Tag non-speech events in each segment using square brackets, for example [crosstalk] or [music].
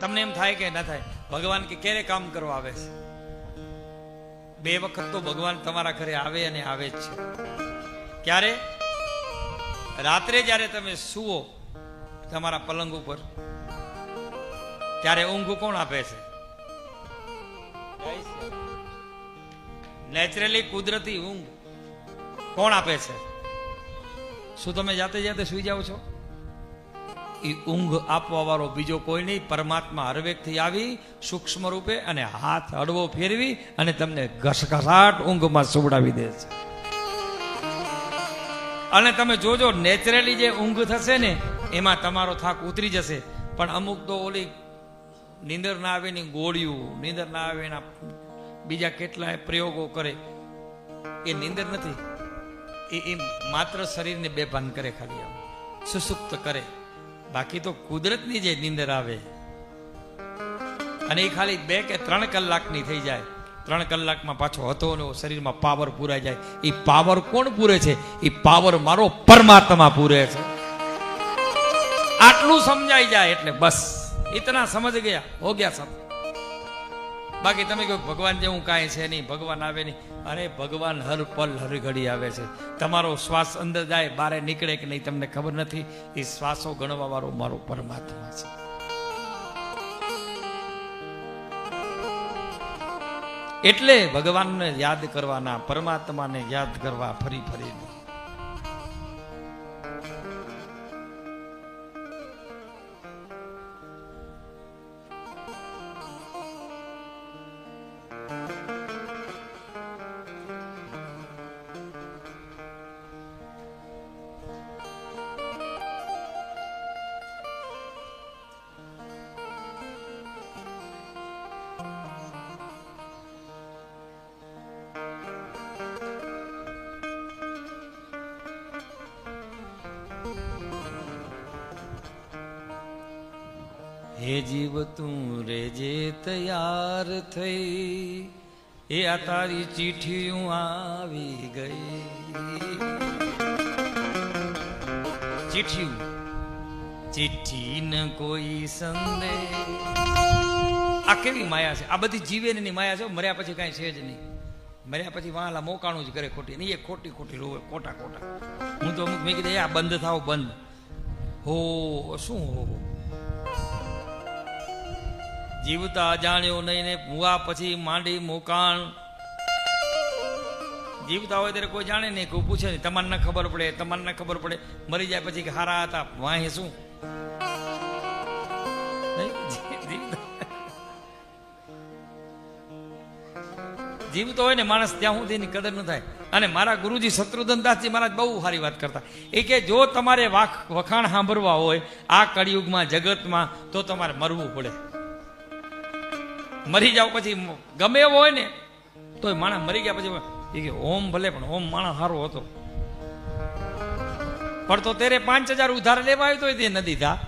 તમને એમ થાય કે ના થાય? ભગવાન કે ક્યારે કામ કરવા આવે છે? બે વખત તો ભગવાન તમારા ઘરે આવે અને આવે જ છે. ક્યારે? રાત્રે જ્યારે તમે સુવો તમારા પલંગ ઉપર, ત્યારે ઊંઘ કોણ આપે છે? નેચરલી કુદરતી ઊંઘ કોણ આપે છે? શું તમે જાતે જાતે સુઈ જાઓ છો? એ ઊંઘ આપવા વાળો બીજો કોઈ નહીં. પરમાત્મા હરવેકથી આવી સૂક્ષ્મ રૂપે અને હાથ હળવો ફેરવી અને તમને ઘસઘસાટ ઊંઘમાં સુવડાવી દે છે. અને તમે જોજો, નેચરલી જે ઊંઘ થશે ને, એમાં તમારો થાક ઉતરી જશે. પણ અમુક તો ઓલી નીંદર ના આવે ની ગોળીઓ, નીંદર ના આવે એના બીજા કેટલાય પ્રયોગો કરે. એ નીંદર નથી. એ માત્ર શરીરને બેભાન કરે ખાલી આમ. સુસુપ્ત કરે. બાકી તો કુદરતની જે નીંદર આવે, અને એ ખાલી બે કે ત્રણ કલાકની થઈ જાય. ત્રણ કલાકમાં પાછો હતો ને શરીરમાં પાવર પૂરાઈ જાય. એ પાવર કોણ પૂરે છે? એ પાવર મારો પરમાત્મા પૂરે છે. આટલું સમજાઈ જાય એટલે બસ. ઇતના સમજ ગયા, હો ગયા સબ બાકી તમે કહો, ભગવાન જેવું કાંઈ છે નહીં, ભગવાન આવે નહીં. અરે, ભગવાન હર પલ હર ઘડી આવે છે. તમારો શ્વાસ અંદર જાય, બારે નીકળે કે નહીં તમને ખબર નથી. એ શ્વાસો ગણવા વાળો મારો પરમાત્મા છે. એટલે ભગવાનને યાદ કરવાના, પરમાત્માને યાદ કરવા ફરી ફરીને. હે જીવ તું રેજે તૈયાર થઈ. એ આ તારી ચીઠીયું આવી ગઈ. ચીઠીયું. ચિઠ્ઠી ન કોઈ સંદે આ કેવી માયા છે? આ બધી જીવેની માયા છે મર્યા પછી કાંઈ છે જ નહીં. મર્યા પછી વાલા મોકાણું જ કરે ખોટી. નહીં એ ખોટી ખોટી રોવે, ખોટા ખોટા. હું તો અમુક મેં કીધું આ બંધ થાવ, બંધ. હો, શું હો? જીવતા અજાણ્યો નહીં ને ભૂવા પછી માંડી મોકાણ. જીવતા હોય ત્યારે કોઈ જાણે નહીં, કોઈ પૂછે નહીં. તમારને ખબર પડે તમારને ખબર પડે. મરી જાય પછી કે હારા હતા, વાહે શું? જીવતો હોય ને માણસ ત્યાં સુધી એની કદર ન થાય. અને મારા ગુરુજી શત્રુધનદાસજી મહારાજ બહુ સારી વાત કરતા. એ કે જો તમારે વાખ વખાણ સાંભળવા હોય આ કળિયુગમાં, જગતમાં, તો તમારે મરવું પડે. મરી જાવ પછી ગમે એવો હોય ને, તોય માણસ મરી ગયા પછી એ કે ઓમ ભલે, પણ ઓમ માણસ સારો હતો. પણ તો તેરે પાંચ હજાર ઉધાર લેવા આવ્યો તો તે ન દીધા.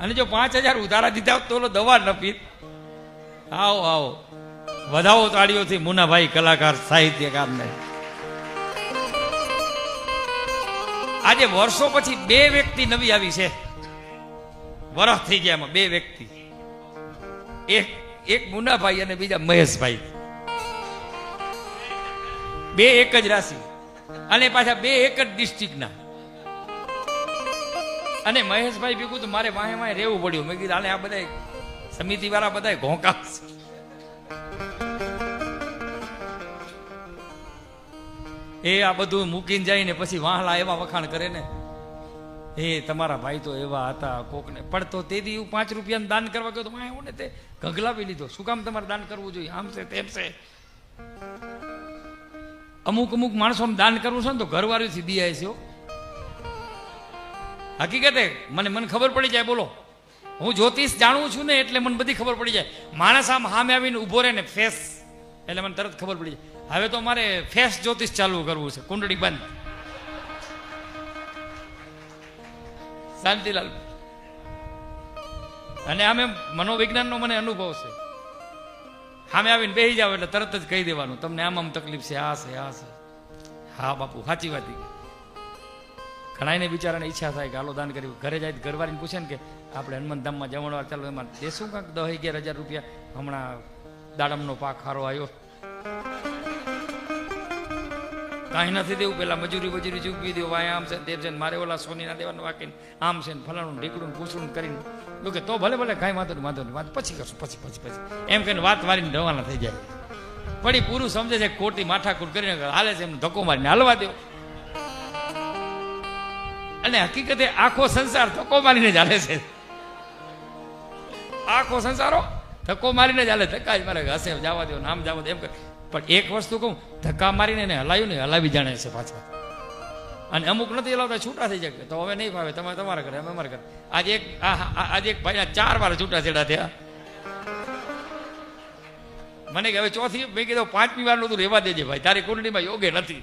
અને જો પાંચ હજાર ઉધારા દીધા તો ઓલો દવા ન પીત. આવો આવો. વધાવો તાળીઓથી મુનાભાઈ કલાકાર સાહિત્યકારને. આજે વર્ષો પછી બે વ્યક્તિ નવી આવી છે. વરસ થઈ ગયા એમાં, બે વ્યક્તિ. એક એક મુનાભાઈ અને બીજા મહેશભાઈ. બે એક જ રાશિ. અને પાછા બે એક જ ડિસ્ટ્રિક્ટના અને મહેશભાઈ ભેગું તો મારે વાહે વાહે રહેવું પડ્યું. મેં કીધું, હાલે, આ બધા સમિતિ વાળા બધા ઘોંકા એ આ બધું મૂકીને જાય ને પછી વાહલા એવા વખાણ કરે ને. એ તમારા ભાઈ તો એવા હતા કોકને. પણ તો તે દી પાંચ રૂપિયાનું દાન કરવા ગયો તો મેં એવું ને તે ગગલાવી લીધો. શું કામ તમારે દાન કરવું જોઈએ? આમ છે તેમ છે. અમુક અમુક માણસોને દાન કરવું છે ને તો ઘરવાળીથી દિયાય છે હો. હકીકતે મને મને ખબર પડી જાય, બોલો. હું જ્યોતિષ જાણું છું ને એટલે મને બધી ખબર પડી જાય. માણસ આમ સામે આવીને ઊભો રહે ને ફેસ. એટલે મને તરત ખબર પડી જાય. હવે તો મારે ફેસ જ્યોતિષ ચાલુ કરવું છે. કુંડળી બંધ. શાંતિલાલ અને આમે મનોવિજ્ઞાનનો મને અનુભવ છે. સામે આવીને બેસી જાવ એટલે તરત જ કહી દેવાનું, તમને આમ આમ તકલીફ છે, આ છે આ છે. હા બાપુ, સાચી વાત ઘણા ઘણાને બિચારાને ઈચ્છા થાય કે, હાલો, દાન કર્યું ઘરે જાય ઘરવાળીને પૂછે ને કે, આપણે હનુમાનધામમાં જમણવાર ચાલો. એમાં, દેશું કાંક દસ અગિયાર હજાર રૂપિયા હમણાં દાડમનો પાક સારો આવ્યો કાંઈ નથી દેવું, પેલા મજૂરી મજૂરી ચૂકવી દેવું વાય આમ છે તેમ મારે ઓલા સોનીના દેવાનું વાકીને આમ છે ફલાણું ઢીકડું પૂછડું કરીને. તો તો ભલે ભલે, કાંઈ વાંધો નહીં, વાંધો વાત પછી કરશું, પછી પછી પછી. એમ કહીને વાત મારીને રવાના થઈ જાય. પડી પૂરું સમજે છે ખોટી માથાકૂટ કરીને હાલે છે એમ ધક્કો મારીને હાલવા દો. અને હકીકતે આખો સંસાર ધક્કો મારીને જ હાલે છે. આખો સંસારો ધક્કો મારીને જ હાલે. ધક્કા જ મારે હશે, જવા દો નામ જવા દો એમ કરે પણ એક વસ્તુ કહું, ધક્કા મારીને એને હલાવ્યું ને હલાવી જાણે છે પાછા. અને અમુક નથી હલાવતા, છૂટા થઈ જાય. તો હવે નહીં ફાવે, તમે તમારે કરે અમે અમારે કરે આજે એક આજે એક ભાઈના ચાર વાર છૂટા છેડા થયા. મને કે હવે ચોથી, મેં કીધું પાંચમી વાર તું રહેવા દેજે ભાઈ, તારી કુંડળીમાં યોગે નથી.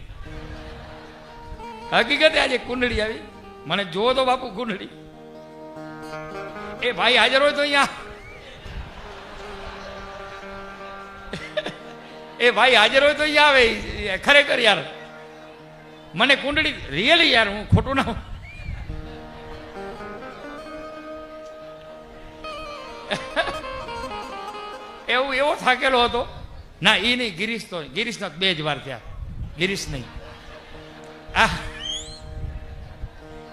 હકીકતે આજે કુંડળી આવી. મને જો તો બાપુ કુંડળી. એ ભાઈ હાજર હોય તો અહીંયા. એ ભાઈ હાજર હોય તો અહીંયા આવે ખરેખર યાર. મને કુંડળી રિયલી યાર, હું ખોટું ના [laughs] એવું, એવો થાકેલો હતો. ના એ નહીં, ગિરીશ તો ગિરીશનો બે જ વાર થયા. ગિરીશ નહીં.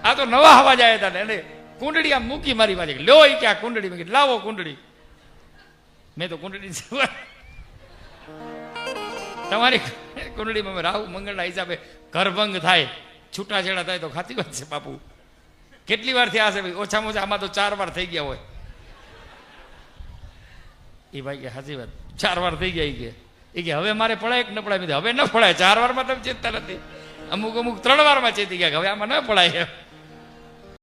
આ તો નવા હવા જાય હતા ને કુંડળી આમ મૂકી મારી પાસે. લ્યો એ ક્યાં કુંડળી? મેં લાવો કુંડળી. મેં તો કુંડળી તમારી કુંડળીમાં રાહુ મંગળના હિસાબે ઘરભંગ થાય, છૂટાછેડા થાય તો ખાતી વાત છે બાપુ. કેટલી વાર થયા હશે ભાઈ? ઓછામાં ઓછા આમાં તો ચાર વાર થઈ ગયા હોય. એ ભાઈ કે સાચી વાત. ચાર વાર થઈ ગયા એ કે. એ કે હવે મારે પડાય કે ન પડાય? હવે ન પડાય. ચાર વારમાં તમે ચેતતા નથી. અમુક અમુક ત્રણ વારમાં ચેતી ગયા હવે આમાં ન પડાય એમ.